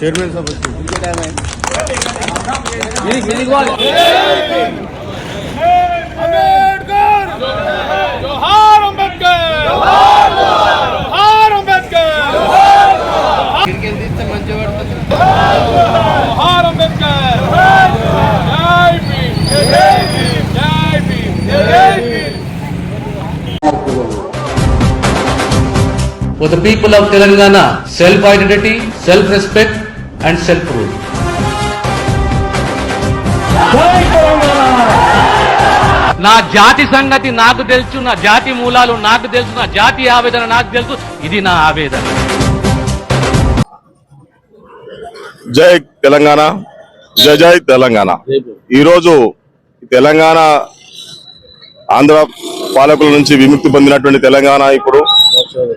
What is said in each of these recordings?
Chairman साहब उनके For the people of Telangana, self-identity, self-respect, and self-rule. నా జాతి సంగతి నాకు తెలుసు నా జాతి మూలాలు నాకు తెలుసు నా జాతి ఆవేదన నాకు తెలుసు ఇది నా ఆవేదన. జై తెలంగాణ జై జై తెలంగాణ. ఈరోజు తెలంగాణ ఆంధ్ర పాలకుల నుంచి విముక్తి పొందినటువంటి తెలంగాణ ఇప్పుడు.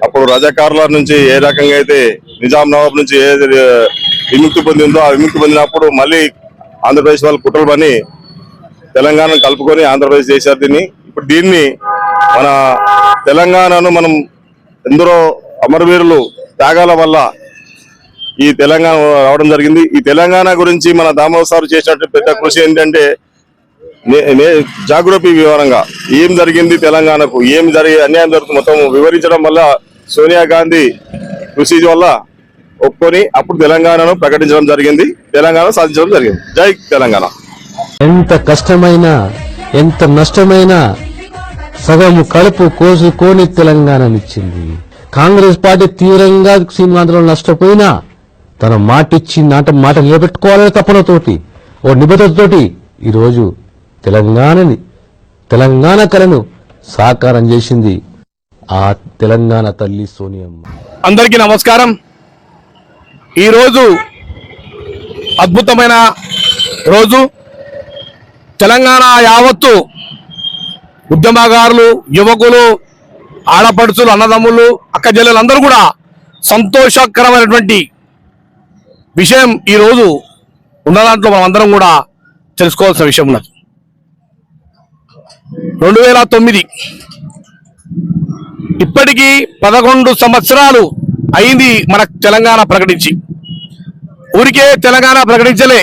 అప్పుడు రజాకారుల నుంచి ఏ రకంగా అయితే నిజాం నవాబ్ నుంచి ఏ విముక్తి పొందిందో ఆ విముక్తి పొందినప్పుడు మళ్ళీ ఆంధ్రప్రదేశ్ వాళ్ళు కుట్రలు పని తెలంగాణను కలుపుకొని ఆంధ్రప్రదేశ్ చేశారు దీన్ని ఇప్పుడు దీన్ని మన తెలంగాణను మనం ఎందరో అమరవీరులు త్యాగాల వల్ల ఈ తెలంగాణ రావడం జరిగింది. ఈ తెలంగాణ గురించి మన దామోదర్ సార్ చేసినటువంటి పెద్ద కృషి ఏంటంటే నే- నే- జాగ్రఫీ వివరంగా ఏం జరిగింది తెలంగాణకు ఏం జరిగి అన్యాయం జరుగుతుంది మొత్తం వివరించడం వల్ల సోనియా గాంధీ కృషి వల్ల ఒప్పుకొని అప్పుడు తెలంగాణను ప్రకటించడం జరిగింది. తెలంగాణ సాధించడం జరిగింది. జై తెలంగాణ. ఎంత కష్టమైనా ఎంత నష్టమైనా సగం కడుపు కోసుకొని తెలంగాణనిచ్చింది. కాంగ్రెస్ పార్టీ తీవ్రంగా సీమాంధ్రలో నష్టపోయినా తన మాటిచ్చి నాట మాట నిలబెట్టుకోవాలనే తపనతోటి ఓ నిబద్ధతతోటి ఈరోజు తెలంగాణని తెలంగాణ కళను సాకారం చేసింది ఆ తెలంగాణ తల్లి సోనియమ్మ. అందరికీ నమస్కారం. ఈరోజు అద్భుతమైన రోజు. తెలంగాణ యావత్తు ఉద్యమగారులు యువకులు ఆడపడుచులు అన్నదమ్ములు అక్క అందరూ కూడా సంతోషకరమైనటువంటి విషయం ఈరోజు ఉన్న దాంట్లో మనమందరం కూడా తెలుసుకోవాల్సిన విషయం ఉన్నది. రెండు వేల తొమ్మిది ఇప్పటికీ పదకొండు సంవత్సరాలు అయింది మన తెలంగాణ ప్రకటించి. ఊరికే తెలంగాణ ప్రకటించలే.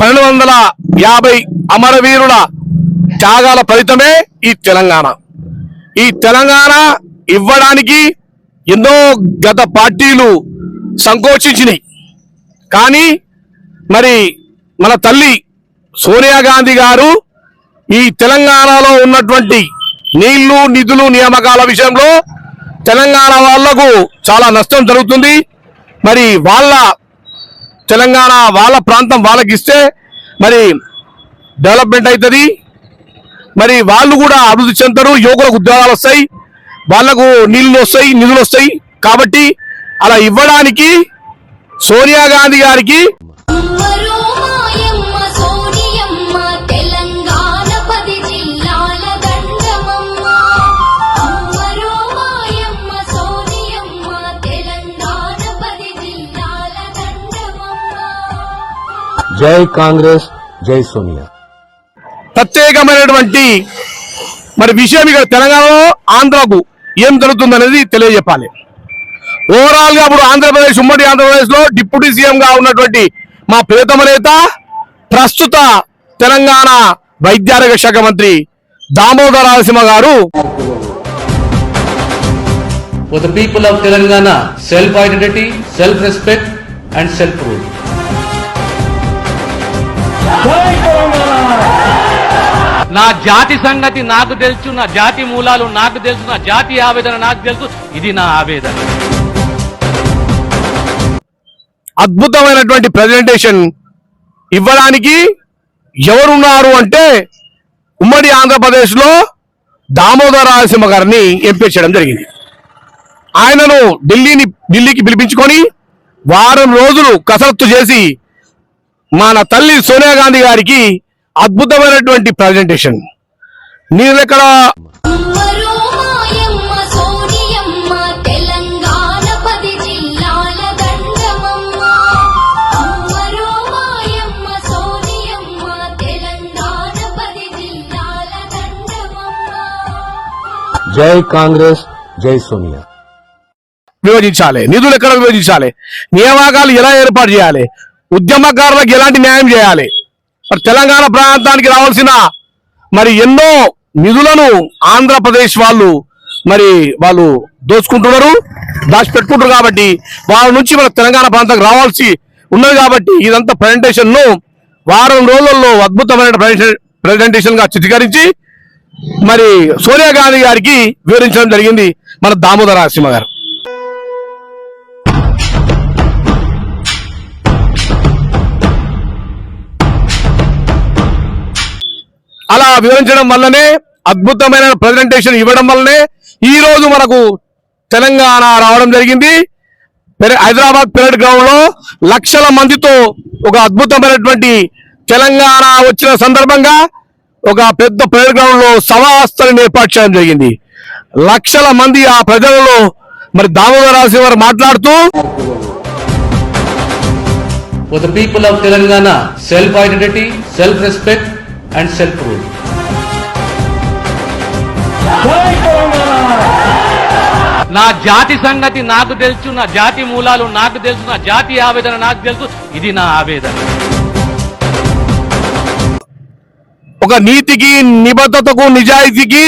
పన్నెండు వందల యాభై అమరవీరుల త్యాగాల ఫలితమే ఈ తెలంగాణ. ఈ తెలంగాణ ఇవ్వడానికి ఎన్నో గత పార్టీలు సంకోచించినాయి కానీ మరి మన తల్లి సోనియా గాంధీ గారు ఈ తెలంగాణలో ఉన్నటువంటి నీళ్ళు నిధులు నియామకాల విషయంలో తెలంగాణ వాళ్ళకు చాలా నష్టం జరుగుతుంది. మరి వాళ్ళ తెలంగాణ వాళ్ళ ప్రాంతం వాళ్ళకి ఇస్తే మరి డెవలప్మెంట్ అవుతుంది మరి వాళ్ళు కూడా అభివృద్ధి చెందుతారు యువకులకు ఉద్యోగాలు వస్తాయి వాళ్ళకు నీళ్ళు వస్తాయి నిధులు వస్తాయి. కాబట్టి అలా ఇవ్వడానికి సోనియా గాంధీ గారికి జై కాంగ్రెస్ జై సోనియా. ప్రత్యేకమైనటువంటి మరి విషయం ఇక్కడ తెలంగాణలో ఆంధ్రకు ఏం జరుగుతుందనేది తెలియజెప్పాలి. ఓవరాల్గా ఇప్పుడు ఆంధ్రప్రదేశ్ ఉమ్మడి ఆంధ్రప్రదేశ్లో డిప్యూటీ సీఎం గా ఉన్నటువంటి మా ప్రియతమ నేత ప్రస్తుత తెలంగాణ వైద్యారోగ్య శాఖ మంత్రి దామోదర నరసింహ గారు. For the people of Telangana, self-identity, self-respect and self-rule. నా జాతి సంగతి నాకు తెలుసు నా జాతి మూలాలు నాకు తెలుసు నా జాతి ఆవేదన నాకు తెలుసు. ఇది నా ఆవేదన. అద్భుతమైనటువంటి ప్రజెంటేషన్ ఇవ్వడానికి ఎవరున్నారు అంటే ఉమ్మడి ఆంధ్రప్రదేశ్లో దామోదర రాయలసీమ గారిని ఎంపిక చేయడం జరిగింది. ఆయనను ఢిల్లీని ఢిల్లీకి పిలిపించుకొని వారం రోజులు కసరత్తు చేసి మన తల్లి సోనియా గాంధీ గారికి అద్భుతమైనటువంటి ప్రజెంటేషన్ జిల్లాల దండమమ్మ జై కాంగ్రెస్ జై సోనియా. విభజించాలి. నిధులు ఎక్కడ విభజించాలి? నియామకాలు ఎలా ఏర్పాటు చేయాలి? ఉద్యమకారులకు ఎలాంటి న్యాయం చేయాలి? మరి తెలంగాణ ప్రాంతానికి రావాల్సిన మరి ఎన్నో నిధులను ఆంధ్రప్రదేశ్ వాళ్ళు మరి వాళ్ళు దోచుకుంటున్నారు దాచిపెట్టుకుంటారు కాబట్టి వాళ్ళ నుంచి మన తెలంగాణ ప్రాంతానికి రావాల్సి ఉన్నది కాబట్టి ఇదంతా ప్రజెంటేషన్ను వారం రోజుల్లో అద్భుతమైన ప్రజెంటేషన్గా చిత్రీకరించి మరి సోనియా గాంధీ గారికి వివరించడం జరిగింది మన దామోదర నరసింహ గారు అలా వివరించడం వల్లనే అద్భుతమైన ప్రజెంటేషన్ ఇవ్వడం వల్లనే ఈ రోజు మనకు తెలంగాణ రావడం జరిగింది. హైదరాబాద్ పెరడ్ గ్రౌండ్లో లక్షల మందితో ఒక అద్భుతమైనటువంటి తెలంగాణ వచ్చిన సందర్భంగా ఒక పెద్ద పెరడ్ గ్రౌండ్లో సభాస్థలను ఏర్పాటు చేయడం జరిగింది. లక్షల మంది ఆ ప్రజలలో మరి దామోదర వారు మాట్లాడుతూ For the people of Telangana, self-identity, self-respect and self-rule. నా జాతి సంగతి నాకు తెలుసు నా జాతి మూలాలు నాకు తెలుసు నా జాతి ఆవేదన నాకు తెలుసు ఇది నా ఆవేదన. ఒక నీతికి నిబద్ధతకు నిజాయితీకి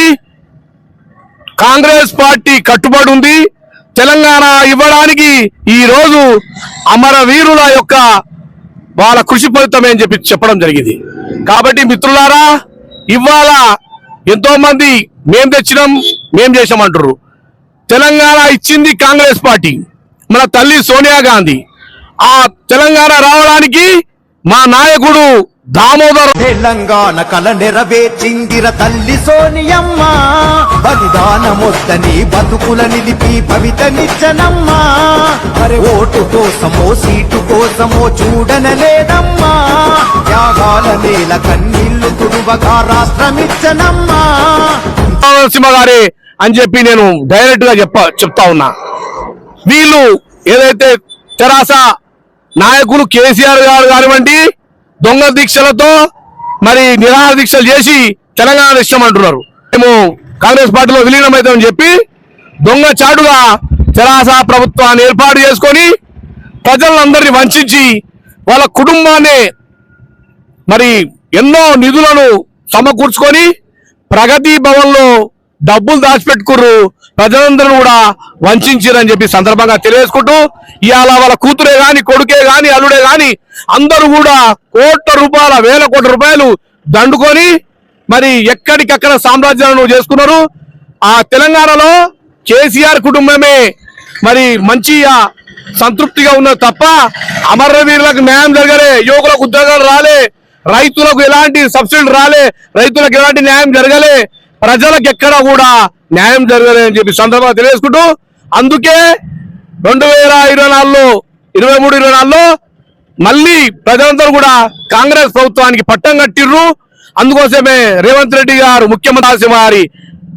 కాంగ్రెస్ పార్టీ కట్టుబడి ఉంది. తెలంగాణ ఇవ్వడానికి ఈ రోజు అమరవీరుల యొక్క వాళ్ళ కృషి ఫలితమే అని చెప్పి చెప్పడం జరిగింది. కాబట్టి మిత్రులారా ఇవాళ ఎంతో మంది మేం తెచ్చినాం మేం చేసామంటారు తెలంగాణ ఇచ్చింది కాంగ్రెస్ పార్టీ మన తల్లి సోనియా గాంధీ. ఆ తెలంగాణ రావడానికి మా నాయకుడు దామోదర్ తెలంగాణ కల నెరవేర్చిందిర తల్లి సోనియమ్మ. బలిదానమొద్దని బతుకుల నిలిపి భవితనిచ్చనమ్మా మరి ఓటు కోసమో సీటు కోసమో చూడనలేదమ్మా త్యాగాల నేల కన్నీళ్ళు తుడువగా రాష్ట్రమిచ్చనమ్మా. నరసింహ గారే అని చెప్పి నేను డైరెక్ట్గా చెప్ప చెప్తా ఉన్నా. వీళ్ళు ఏదైతే తెరాస నాయకులు కేసీఆర్ గారు కానివ్వండి దొంగ దీక్షలతో మరి నిరాహార దీక్షలు చేసి తెలంగాణ ఇష్టమంటున్నారు మేము కాంగ్రెస్ పార్టీలో విలీనమవుతామని చెప్పి దొంగ చాటుగా తెరాస ప్రభుత్వాన్ని ఏర్పాటు చేసుకొని ప్రజలందరినీ వంచి వాళ్ళ కుటుంబాన్ని మరి ఎన్నో నిధులను సమకూర్చుకొని ప్రగతి భవన్లో డబ్బులు దాచిపెట్టుకుర్రు. ప్రజలందరూ కూడా వంచారని చెప్పి సందర్భంగా తెలియజేసుకుంటూ ఇవాళ వాళ్ళ కూతురే గాని కొడుకే గాని అల్లుడే గాని అందరూ కూడా కోట్ల రూపాయల వేల కోట్ల రూపాయలు దండుకొని మరి ఎక్కడికక్కడ సామ్రాజ్యాలను చేసుకున్నారు. ఆ తెలంగాణలో కేసీఆర్ కుటుంబమే మరి మంచిగా సంతృప్తిగా ఉన్నది తప్ప అమరవీరులకు న్యాయం జరగలే యువకులకు ఉద్యోగాలు రాలే రైతులకు ఎలాంటి సబ్సిడీ రాలే రైతులకు ఎలాంటి న్యాయం జరగలే ప్రజలకు ఎక్కడ కూడా న్యాయం జరగలేదని చెప్పి సందర్భంగా తెలియజేసుకుంటూ అందుకే రెండు వేల ఇరవై నాలుగులో ఇరవై మూడు ఇరవై నాలుగులో మళ్ళీ ప్రజలందరూ కూడా కాంగ్రెస్ ప్రభుత్వానికి పట్టం కట్టిర్రు. అందుకోసమే రేవంత్ రెడ్డి గారు ముఖ్యమంత్రి నరసింహ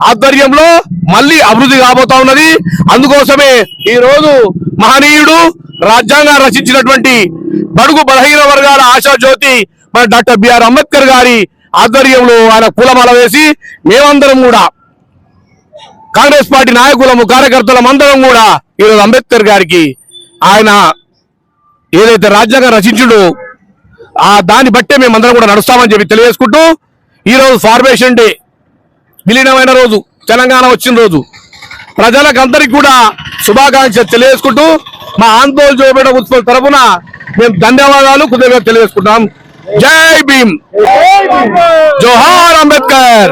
ఆధ్వర్యంలో మళ్ళీ అభివృద్ధి కాబోతా ఉన్నది. అందుకోసమే ఈ రోజు మహనీయుడు రాజ్యాంగం రచించినటువంటి బడుగు బలహీన వర్గాల ఆశా జ్యోతి మన డాక్టర్ బిఆర్ అంబేద్కర్ గారి ఆధ్వర్యంలో ఆయన పూలమాల వేసి మేమందరం కూడా కాంగ్రెస్ పార్టీ నాయకులము కార్యకర్తలం అందరం కూడా ఈరోజు అంబేద్కర్ గారికి ఆయన ఏదైతే రాజ్యాంగం రచించుడో ఆ దాన్ని బట్టే మేమందరం కూడా నడుస్తామని చెప్పి తెలియజేసుకుంటూ ఈ రోజు ఫార్మేషన్ డే విలీనమైన రోజు తెలంగాణ వచ్చిన రోజు. ప్రజలకు కూడా శుభాకాంక్షలు తెలియజేసుకుంటూ మా ఆందోళన చూపేట ఉత్సవం తరపున మేము ధన్యవాదాలు కృతజ్ఞతలు తెలియజేసుకుంటాం जय भीम। जोहार अंबेडकर